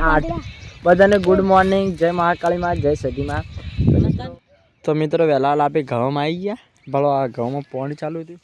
આઠ. બધાને good morning જય મહાકાળીમાં, જય સદીમાં તો મિત્રો વહેલા આપી ઘઉંમાં આવી ગયા. ભલો, આ ઘઉંમાં પોણી ચાલુ હતું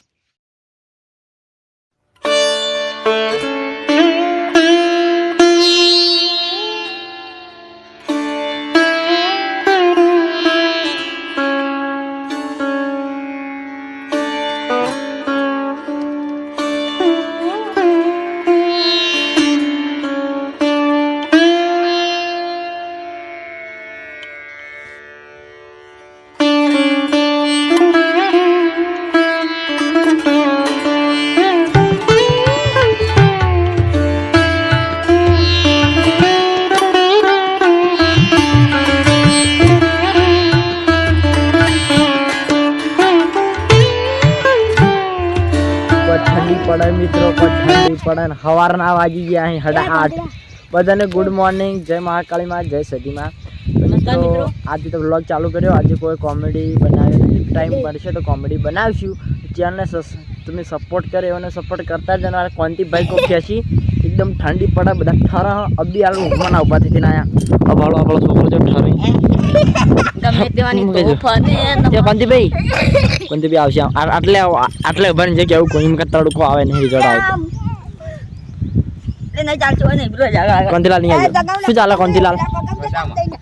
મિત્રો કોઈ ઠંડી પડે ને સવારના વાગી ગયા અહીં હડા આઠ બધાને ગુડ મોર્નિંગ જય મહાકાળીમાં જય સદીમાં તો આજે તો બ્લોગ ચાલુ કર્યો. આજે કોઈ કોમેડી બનાવી નથી ટાઈમ મળશે તો કોમેડી બનાવશું. ચેનલને તમે સપોર્ટ કરે એને સપોર્ટ કરતા જ અને કોંતીભાઈ કો ખેંચી એકદમ ઠંડી પડે બધા ઠરા અબી આલુ ઊંઘમાં ઊભા થઈ ના આયા. અભાળો આપણો છોકરો જો ઠરી ગમે તેવાની તો કહેજો. તોફાન એ ભાઈ કોંતીભાઈ ભાઈ આવશે આટલે આટલે ઊભા છે કે આવું કોઈ કે તડકો આવે નહીં રિઝલ્ટ આવે ને જ નહીં આવ્યો. શું ચાલે કંતીલાલ?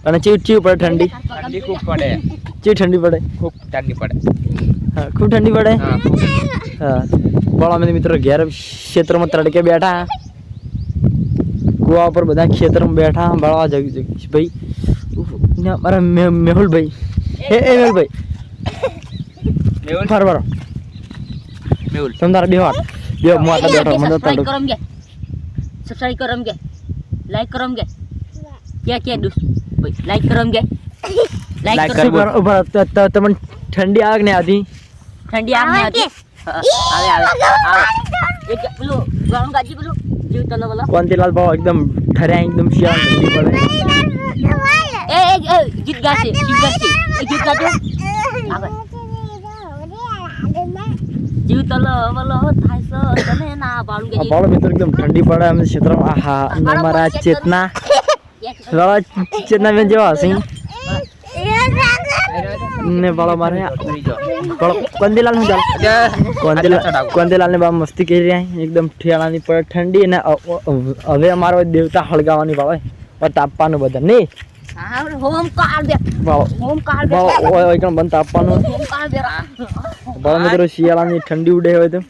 અને ચીવ ચીવ પડે ઠંડી. ઠંડી ખૂબ પડે. ચીવ ઠંડી પડે. ખૂબ ઠંડી પડે. હા ખૂબ ઠંડી પડે? હા. બોલો અમે મિત્રો ઘેર ક્ષેત્રમાં તડકે બેઠા. કુવા પર બધા ખેતરમાં બેઠા બળવા જગ જગીશભાઈ અમારા મેહુલભાઈ. એ એ મેહુલભાઈ. મેહુલ ફર ફરો. મેહુલ. તમ તારા બે વાર બે મોટા બેઠો મને તો સબસ્ક્રાઇબ કરો. કે. સબસ્ક્રાઇબ કરો કે. લાઈક કરો કે. કે કે દોસ્ત? ભાઈ લાઈક કરો કે. લાઈક કરો કરો ઊભા તમને ઠંડી આગ ને આધી ઠંડી આગ ને આધી આવે આવે. આવે. એક પેલું ગરમ ગાજી પેલું જીવ તલો બોલો કોંતીલાલ ભાવ એકદમ ઠર્યા એકદમ શિયાળ ઠંડી પડે એ એ ગીત ગાશે ગીત ગાશે. એ ગીત ગાજો આગળ. જીવ તલો બોલો થાય તને ના બાળું કે બોલો મિત્રો એકદમ ઠંડી પડે અમે ક્ષેત્રમાં આહા અમારા ચેતના. ચેતના બેન જેવા હશે. ને બાળો મારે કંદીલાલ શું ચાલ કંદીલાલ કંદીલાલ ને બા મસ્તી કરી રહ્યા એકદમ ઠેલાની પડે ઠંડી અને હવે અમારો દેવતા હળગાવાની બાળો પણ તાપવાનું બધા નહીં? શિયાળાની ઠંડી ઉડે હોય તો.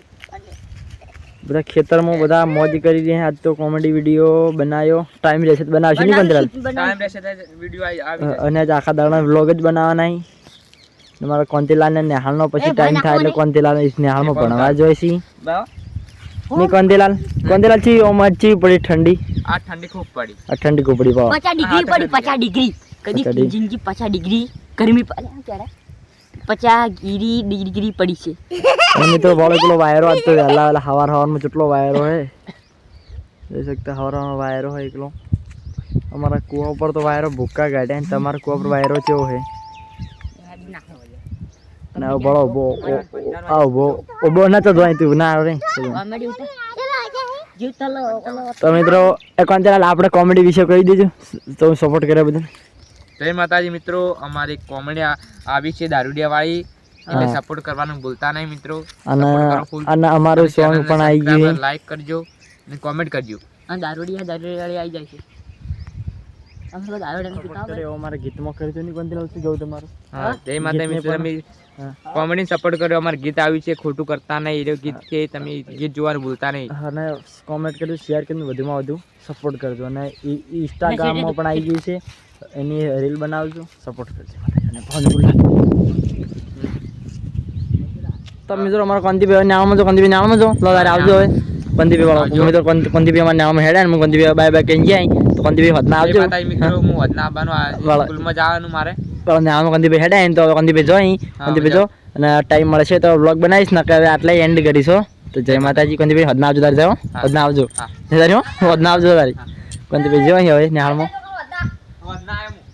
બધા ખેતરમાં બધા મોજ કરી રહ્યા આજ તો કોમેડી વીડિયો બનાવ્યો. ટાઈમ રહેશે બનાવશે નહીં કંદીલાલ ટાઈમ રહેશે તો વીડિયો આવી આવી જશે. અને આજ આખા દાડા વ્લોગ જ બનાવવાના મારા કોંતીલાલ ને નેહાળનો પછી ટાઈમ થાય એટલે કોંતીલાલ નેહાળમાં ભણવા જોઈશી? ની. કોંતીલાલ કોંતીલાલ? ચી ઓમાં ચી પડી ઠંડી. આ ઠંડી ખૂબ પડી. આ ઠંડી કુપડી પાવ પચાસ ડિગ્રી પડી પચાસ ડિગ્રી. કદી ડિગ્રી. જિંદગી પચાસ ડિગ્રી. ગરમી પડે પચાસ ડિગ્રી ડિગ્રી પડી છે. મિત્રો બોલો પેલો વાયરો આજ તો વહેલા વહેલા હવાર હવારમાં કેટલો વાયરો હે જોઈ શકતા હવાર હવારમાં વાયરો હોય એકલો અમારા કુવા ઉપર તો વાયરો ભૂક્કા કાઢ્યા ને તમારા કુવા પર વાયરો કેવો હે અને આવો બો આવ બો ઓ બો ના તો જોઈ તું ના ઓલો તો મિત્રો એ કોંતીલાલ આપણે કોમેડી વિશે કહી દેજો તો સપોર્ટ કરે બધા જય માતાજી મિત્રો અમારી કોમેડી આવી છે દારૂડિયા વાળી એટલે સપોર્ટ કરવાનું ભૂલતા નહીં મિત્રો. અને અને અમારું સોંગ પણ આવી ગયું છે. લાઈક કરજો અને કોમેન્ટ કરજો. અને દારૂડિયા દારૂડિયા આવી જાય છે. અમે તો દારૂડિયા પીતા હોય. એવો અમારા ગીતમાં કરી નહીં કોંતીલાલ શું જવું તમારું. હા જય માતા ગીતને મિત્રો પણ- કોમેડી સપોર્ટ કર્યો અમારું ગીત આવ્યું છે ખોટું કરતા નહીં એ ગીત છે તમે ગીત જોવાનું ભૂલતા નહીં. અને કોમેન્ટ કર્યું શેર કરીને વધુમાં વધુ સપોર્ટ કરજો. અને ઇન્સ્ટાગ્રામમાં પણ આવી ગયું છે એની રીલ બનાવજો સપોર્ટ કરજો અને ફોન તો મિત્રો અમારા કંદીભાઈ નામમાં જો કંદીભાઈ નામમાં જો. લો તારે આવજો હવે. કંદીભાઈ વાળો મિત્રો કંદીભાઈ અમારા નામ હેડે ને હું કોંતીભાઈ બાય બાય કહીને જાય વધના જય આવજો. મિત્રો હું. વધના આવવાનું સ્કૂલમાં જવાનું મારે. પેલા નામ કોંતીભાઈ હેડે તો હવે જોઈ. હા, જો. અને ટાઈમ મળશે તો વ્લોગ બનાવીશ ને કે હવે આટલે એન્ડ કરીશો તો જય માતાજી કોંતીભાઈ હદના આવજો તારે જાઓ. હદના આવજો. હા. તારી હદના આવજો તારી. કોંતીભાઈ જો અહીં હવે નિહાળમાં. આવ્યો.